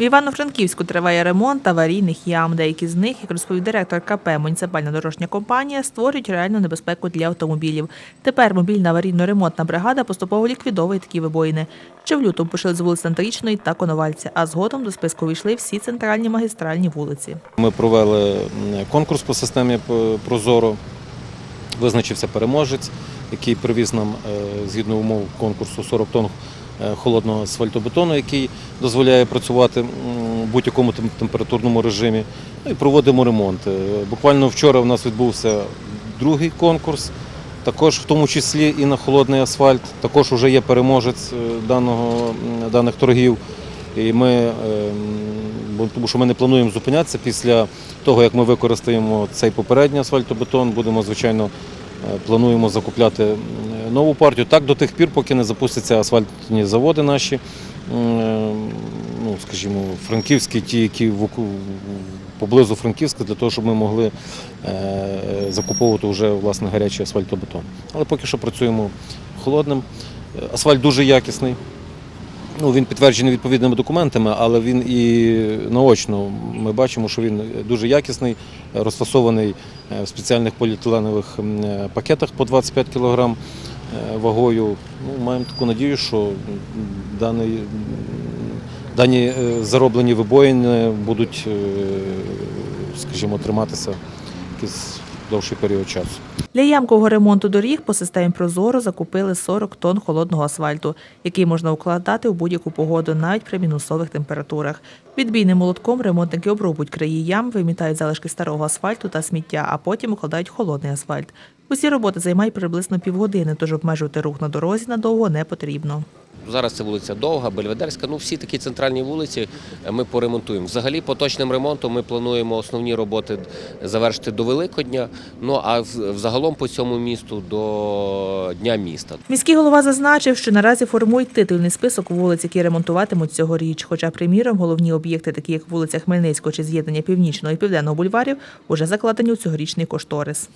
В Івано-Франківську триває ремонт аварійних ям. Деякі з них, як розповів директор КП «Муніципальна дорожня компанія, створюють реальну небезпеку для автомобілів. Тепер мобільна аварійно-ремонтна бригада поступово ліквідовує такі вибоїни. Ще в лютому почали з вулиць Центричної та Коновальця, а згодом до списку війшли всі центральні магістральні вулиці. Ми провели конкурс по системі П- Прозоро. Визначився переможець, який привіз нам е, згідно умов конкурсу 40 тонн е, холодного асфальтобетону, який дозволяє працювати в будь-якому температурному режимі. Ну і проводимо ремонт. Е, Буквально вчора у нас відбувся другий конкурс, також в тому числі і на холодний асфальт. Також вже є переможець е, даних торгів. І ми, е, тому що ми не плануємо зупинятися після того, як ми використаємо цей попередній асфальтобетон, будемо, звичайно, е, плануємо закупляти нову партію. Так до тих пір, поки не запустяться асфальтні заводи наші, ну, скажімо, франківські, ті, які поблизу Франківська, для того, щоб ми могли е, закуповувати вже власне гарячий асфальтобетон. Але поки що працюємо холодним. Е, Асфальт дуже якісний. Ну, він підтверджений відповідними документами, але він і наочно ми бачимо, що він дуже якісний, розфасований е, в спеціальних поліетиленових е, пакетах по 25 кг вагою. Ну, маємо таку надію, що даний, дані е, зароблені вибоїни будуть, е, скажімо, триматися якийсь довший період часу. Для ямкового ремонту доріг по системі Прозоро закупили 40 тонн холодного асфальту, який можна укладати у будь-яку погоду, навіть при мінусових температурах. Відбійним молотком ремонтники обробують краї ям, вимітають залишки старого асфальту та сміття, а потім укладають холодний асфальт. Усі роботи займають приблизно півгодини, тож обмежувати рух на дорозі надовго не потрібно. Зараз це вулиця Довга, Бельведерська. Ну всі такі центральні вулиці е, ми поремонтуємо. Взагалі, поточним ремонтом ми плануємо основні роботи завершити до Великодня. Ну а взагалом по цьому місту до Дня міста. Міський голова зазначив, що наразі формують титульний список вулиць, які ремонтуватимуть цьогоріч. Хоча, приміром, головні об'єкти, такі як вулиця Хмельницького чи з'єднання Північного і Південного бульварів, уже закладені у цьогорічний кошторис.